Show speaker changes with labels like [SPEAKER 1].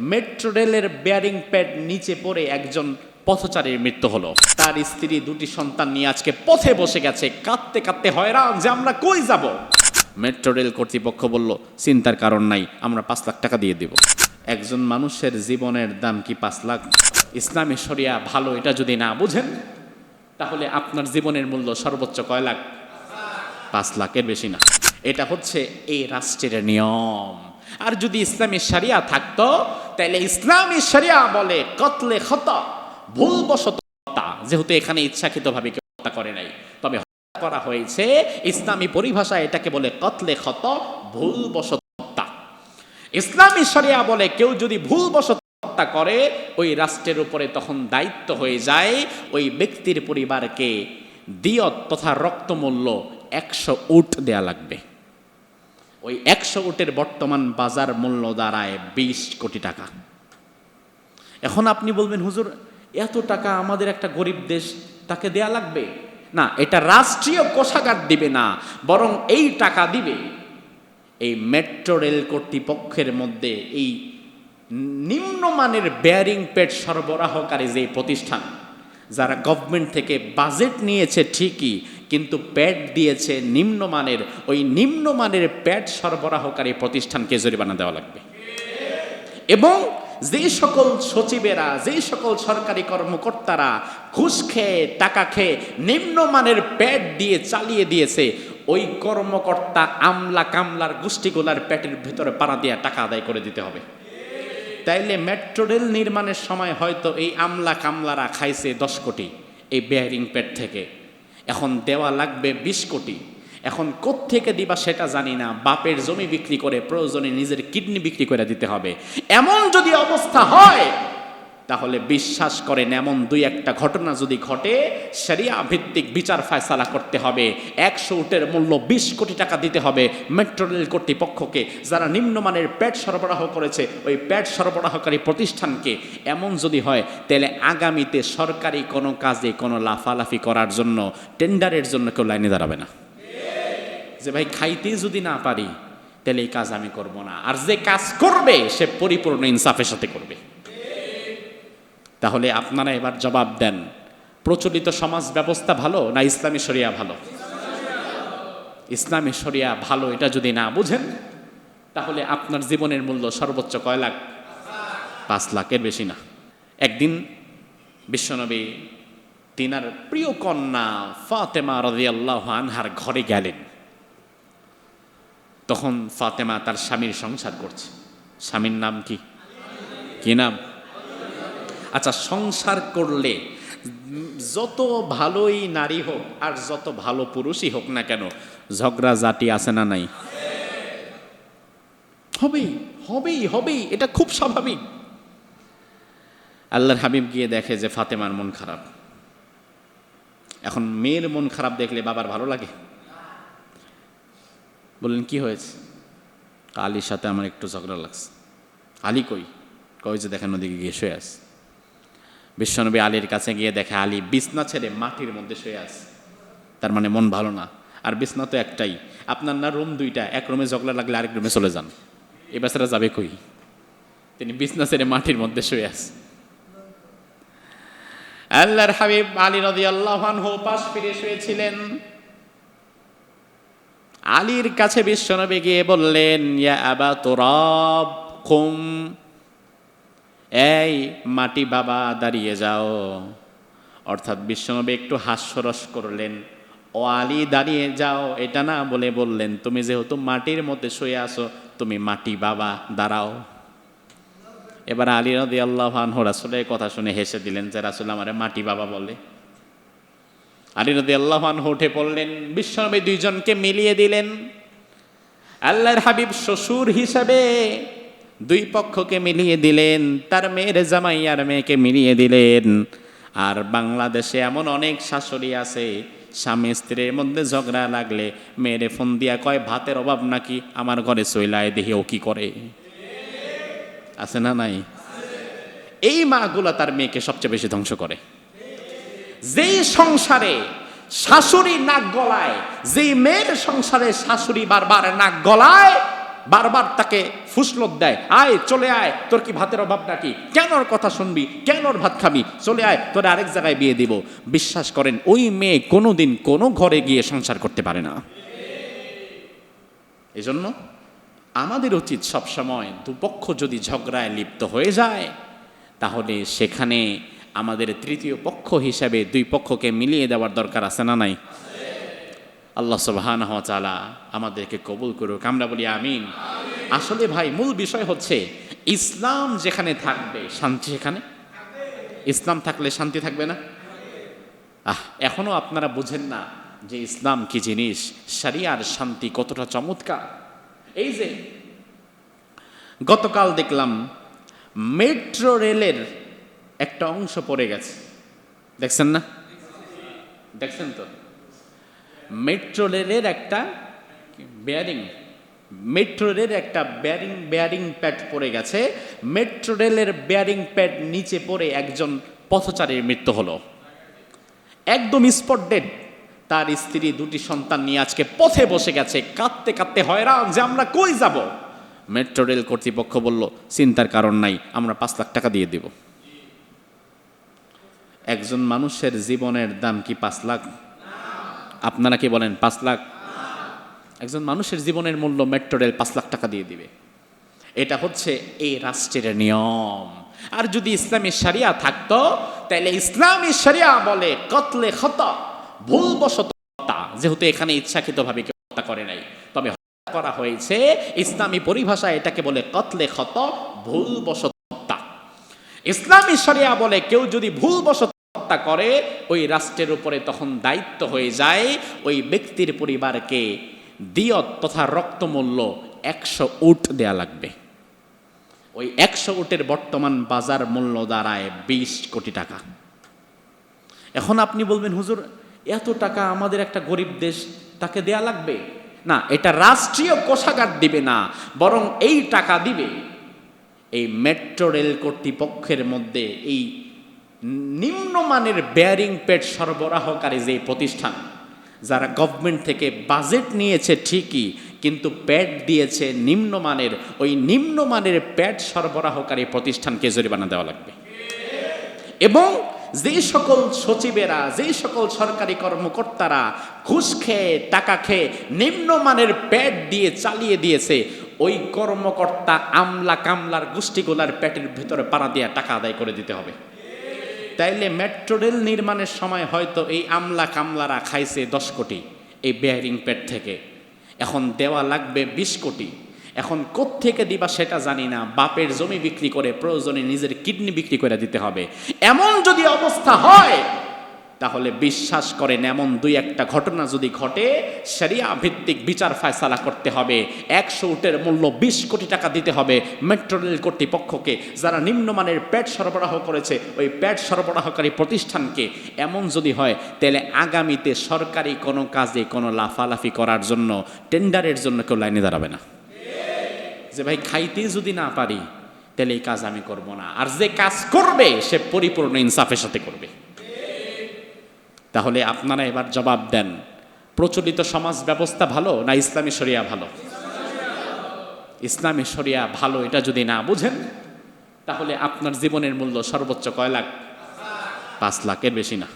[SPEAKER 1] Metro রেলের bearing pad নিচে পড়ে একজন পথচারীর মৃত্যু হলো। তার স্ত্রী দুটি সন্তান নিয়ে আজকে পথে বসে গেছে। কাঁদতে কাঁদতে হয়রান যে আমরা কই যাব? মেট্রো রেল কর্তৃপক্ষ বলল, চিন্তার কারণ নাই, আমরা পাঁচ লাখ টাকা দিয়ে দেব। একজন মানুষের জীবনের দাম কি পাঁচ লাখ? ইসলামী শরিয়া ভালো এটা যদি না বুঝেন, তাহলে আপনার জীবনের মূল্য সর্বোচ্চ কয় লাখ? পাঁচ লাখের বেশি না। এটা হচ্ছে এই রাষ্ট্রের নিয়ম। আর যদি ইসলামী শরিয়া থাকতো, তাহলে ইসলামী শরিয়া বলে কতলে ক্ষত, ভুলবশত যেহেতু এখানে ইচ্ছাকৃতভাবে কেউ হত্যা করে নাই। তবে হত্যা করা হয়েছে, ইসলামী পরিভাষায় এটাকে বলে কতলে ক্ষত, ভুলবশত হত্যা ইসলামী শরিয়া বলে কেউ যদি ভুলবশত করে, ওই রাষ্ট্রের উপরে তখন দায়িত্ব হয়ে যায়, ওই ব্যক্তির পরিবারকে দিয়ত তথা রক্তমূল্য একশো উট দেয়া লাগবে। ওই একশো উটের বর্তমান বাজার মূল্য দাঁড়ায় বিশ কোটি টাকা। এখন আপনি বলবেন, হুজুর, এত টাকা আমাদের একটা গরিব দেশ, তাকে দেয়া লাগবে? না, এটা রাষ্ট্রীয় কোষাগার দিবে না, বরং এই টাকা দিবে। এই মেট্রো রেল কর্তৃপক্ষের মধ্যে এই নিম্নমানের বেয়ারিং পেড সরবরাহকারী যে প্রতিষ্ঠান, যারা গভর্নমেন্ট থেকে বাজেট নিয়েছে ঠিকই কিন্তু প্যাড দিয়েছে নিম্নমানের, ওই নিম্নমানের প্যাড সরবরাহকারী প্রতিষ্ঠানকে জরিমানা দেওয়া লাগবে। এবং যে সকল সচিবেরা, যে সকল সরকারি কর্মকর্তারা ঘুষ খেয়ে, টাকা খেয়ে নিম্নমানের প্যাড দিয়ে চালিয়ে দিয়েছে, ওই কর্মকর্তা আমলা কামলার গোষ্ঠীগুলার প্যাটের ভেতরে পাড়া দিয়ে টাকা আদায় করে দিতে হবে। তাইলে মেট্রো রেল নির্মাণের সময় হয়তো এই আমলা কামলারা খাইছে দশ কোটি এই বেয়ারিং প্যাড থেকে। এখন দেওয়া লাগবে বিশ কোটি। এখন থেকে দিবা সেটা জানি না। বাপের জমি বিক্রি করে প্রয়োজনে নিজের কিডনি বিক্রি করে দিতে হবে। এমন যদি অবস্থা হয় তাহলে বিশ্বাস করেন, এমন দুই একটা ঘটনা যদি ঘটে সেরিয়া ভিত্তিক বিচার ফায়সালা করতে হবে। একশো উটের মূল্য বিশ কোটি টাকা দিতে হবে মেট্রো রেল কর্তৃপক্ষকে। যারা নিম্নমানের প্যাড সরবরাহ করেছে, ওই প্যাড সরবরাহকারী প্রতিষ্ঠানকে এমন যদি হয়, তাহলে আগামীতে সরকারি কোনো কাজে কোনো লাফালাফি করার জন্য, টেন্ডারের জন্য কেউ লাইনে দাঁড়াবে না। যে ভাই, খাইতে যদি না পারি, তাহলে এই কাজ আমি করব না। আর যে কাজ করবে, সে পরিপূর্ণ ইনসাফের সাথে করবে। তাহলে আপনারা এবার জবাব দেন, প্রচলিত সমাজ ব্যবস্থা ভালো না ইসলামী শরিয়া ভালো? ইসলামী শরিয়া ভালো, এটা যদি না বুঝেন, তাহলে আপনার জীবনের মূল্য সর্বোচ্চ কয় লাখ? পাঁচ লাখের বেশি না। একদিন বিশ্বনবী তিনার প্রিয় কন্যা ফাতেমা রাদিয়াল্লাহু আনহার ঘরে গেলেন। তখন ফাতেমা তার স্বামীর সংসার করছে। স্বামীর নাম কি? কি নাম? আচ্ছা সংসার করলে যত ভালোই নারী হোক আর যত ভালো পুরুষই হোক না কেন, ঝগড়া জাতি আছে না নাই? হবেই হবেই হবেই, এটা খুব স্বাভাবিক। আল্লাহর হাবিব গিয়ে দেখে যে ফাতেমার মন খারাপ। এখন মেয়ের মন খারাপ দেখলে বাবার ভালো লাগে? বললেন, কি হয়েছে? আলীর সাথে আমার একটু ঝগড়া লাগছে। আলী কই? কই যে দেখেন ওদিকে গিয়ে শুয়ে আছে। বিশ্বনবী আলীর কাছে গিয়ে দেখে, আলী, বিছনা ছেড়ে মাটির মধ্যে শুয়ে আছে তার মানে মন ভালো না। আর বিছনা তো একটাই। আপনার না রুম দুইটা, এক রুমে ঝগড়া লাগলে আরেক রুমে চলে যান। এ বেচারা যাবে কই? তিনি বিছনা ছেড়ে মাটির মধ্যে শুয়ে আছে আল্লাহর হাবিব আলী রদি আল্লাহ পাশ ফিরে শুয়েছিলেন। আলীর কাছে বিশ্বনবী গিয়ে বললেন, ইয়া আবা তোরব, কুম। এই মাটি বাবা দাঁড়িয়ে যাও। অর্থাৎ বিশ্বনবী একটু হাস্যরস করলেন। ও আলী দাঁড়িয়ে যাও, এটা না বলে বললেন, তুমি যেহেতু মাটির মধ্যে শুয়ে আসো তুমি মাটি বাবা, দাঁড়াও। এবার আলী রদি আল্লাহ রাসুলের কথা শুনে হেসে দিলেন যে রাসুল আমারে মাটি বাবা বলে। আলী রদি আল্লাহ উঠে পড়লেন, বিশ্বনবী দুইজনকে মিলিয়ে দিলেন। আল্লাহর হাবিব শ্বশুর হিসাবে দুই পক্ষকে মিলিয়ে দিলেন, তার মেয়ের জামাই আর মেয়েকে মিলিয়ে দিলেন। আর বাংলাদেশে এমন অনেক শাশুড়ি আছে, স্বামী স্ত্রীর মধ্যে ঝগড়া লাগলে মেয়েরে ফোন দিয়া কয়, ভাতের অভাব নাকি? আমার ঘরে চইলায় দেহে ও কি করে। আছে না নাই? এই মাগুলা তার মেয়েকে সবচেয়ে বেশি ধ্বংস করে। যেই সংসারে শাশুড়ি নাক গলায়, যেই মেয়ের সংসারে শাশুড়ি বারবার নাক গলায় বারবার তাকে ফুসলত দেয়, আয়, চলে আয়, তোর কি ভাতের অভাব নাকি? কেন ওর কথা শুনবি? কেন ওর ভাত খাবি? চলে আয়, তোর আরেক জায়গায় বিয়ে দিব। বিশ্বাস করেন, ওই মেয়ে কোনোদিন কোনো ঘরে গিয়ে সংসার করতে পারে না। এজন্য আমাদের উচিত সবসময় দুপক্ষ যদি ঝগড়ায় লিপ্ত হয়ে যায়, তাহলে সেখানে আমাদের তৃতীয় পক্ষ হিসাবে দুই পক্ষকে মিলিয়ে দেওয়ার দরকার আছে না নাই? আল্লাহ সুবহান তাআলা আমাদেরকে কবুল করুক। আমরা বলি আমিন। আসলে ভাই, মূল বিষয় হচ্ছে ইসলাম যেখানে থাকবে, শান্তি সেখানে? ইসলাম থাকলে শান্তি থাকবে না? আহ, এখনও আপনারা বুঝেন না যে ইসলাম কি জিনিস? সারিয়ার শান্তি কতটা চমৎকার। এই যে গতকাল দেখলাম মেট্রো রেলের একটা অংশ পড়ে গেছে। দেখছেন না? দেখছেন তো? মেট্রো রেলের একটা বেয়ারিং মেট্রো রেলের একটা বেয়ারিং বেয়ারিং প্যাড পড়ে গেছে। মেট্রো রেলের বেয়ারিং প্যাড নিচে পড়ে একজন পথচারীর মৃত্যু হলো। একদম স্পট ডেড তার স্ত্রী দুটি সন্তান নিয়ে আজকে পথে বসে গেছে। কাঁদতে কাঁদতে হয়রান যে আমরা কই যাব? মেট্রো রেল কর্তৃপক্ষ বলল, চিন্তার কারণ নাই, আমরা পাঁচ লাখ টাকা দিয়ে দেব। একজন মানুষের জীবনের দাম কি পাঁচ লাখ? আপনারা কি বলেন, পাঁচ লাখ? একজন মানুষের জীবনের মূল্য মেট্রো রেল পাঁচ লাখ টাকা দিয়ে দিবে। এটা হচ্ছে এই রাষ্ট্রের নিয়ম। আর যদি ইসলামী শরিয়া থাকতো তাহলে ইসলামী শরিয়া বলে কতলে ক্ষত, ভুলবশত যেহেতু এখানে ইচ্ছাকৃতভাবে কেউ হত্যা করে নাই। তবে হত্যা করা হয়েছে, ইসলামী পরিভাষায় এটাকে বলে কতলে ক্ষত, ভুলবশত। ইসলামী শরিয়া বলে কেউ যদি ভুলবশত হত্যা করে, ওই রাষ্ট্রের উপরে তখন দায়িত্ব হয়ে যায়, ওই ব্যক্তির পরিবারকে দিয়ত তথা রক্তমূল্য একশো উট দেয়া লাগবে। ওই একশো উটের বর্তমান বাজার মূল্য দাঁড়ায় বিশ কোটি টাকা। এখন আপনি বলবেন, হুজুর, এত টাকা আমাদের একটা গরিব দেশ তাকে দেয়া লাগবে? না, এটা রাষ্ট্রীয় কোষাগার দিবে না, বরং এই টাকা দিবে। এই মেট্রো রেল কর্তৃপক্ষের মধ্যে এই নিম্নমানের বেয়ারিং পেড সরবরাহকারী যে প্রতিষ্ঠান, যারা গভর্নমেন্ট থেকে বাজেট নিয়েছে ঠিকই, কিন্তু প্যাড দিয়েছে নিম্নমানের, ওই নিম্নমানের প্যাড সরবরাহকারী প্রতিষ্ঠানকে জরিমানা দেওয়া লাগবে। এবং যে সকল সচিবেরা, যে সকল সরকারি কর্মকর্তারা ঘুষ খেয়ে, টাকা খেয়ে নিম্নমানের প্যাড দিয়ে চালিয়ে দিয়েছে, ওই কর্মকর্তা আমলা কামলার গোষ্ঠীগুলার প্যাটের ভেতরে পাড়া দিয়ে টাকা আদায় করে দিতে হবে। তাইলে মেট্রো রেল নির্মাণের সময় হয়তো এই আমলা কামলারা খাইছে দশ কোটি এই বেয়ারিং প্যাড থেকে। এখন দেওয়া লাগবে বিশ কোটি। এখন থেকে দিবা সেটা জানি না। বাপের জমি বিক্রি করে প্রয়োজনে নিজের কিডনি বিক্রি করে দিতে হবে। এমন যদি অবস্থা হয় তাহলে বিশ্বাস করেন, এমন দুই একটা ঘটনা যদি ঘটে সেরিয়া ভিত্তিক বিচার ফায়সালা করতে হবে। একশো উটের মূল্য বিশ কোটি টাকা দিতে হবে মেট্রো রেল কর্তৃপক্ষকে। যারা নিম্নমানের প্যাড সরবরাহ করেছে, ওই প্যাড সরবরাহকারী প্রতিষ্ঠানকে এমন যদি হয়, তাহলে আগামীতে সরকারি কোনো কাজে কোনো লাফালাফি করার জন্য, টেন্ডারের জন্য কেউ লাইনে দাঁড়াবে না। যে ভাই, খাইতে যদি না পারি, তাহলে এই কাজ আমি করব না। আর যে কাজ করবে, সে পরিপূর্ণ ইনসাফের সাথে করবে। তাহলে আপনারা এবার জবাব দেন, প্রচলিত সমাজ ব্যবস্থা ভালো না ইসলামী শরিয়া ভালো? ইসলামী শরিয়া ভালো, এটা যদি না বুঝেন, তাহলে আপনার জীবনের মূল্য সর্বোচ্চ কয় লাখ? পাঁচ লাখের বেশি না।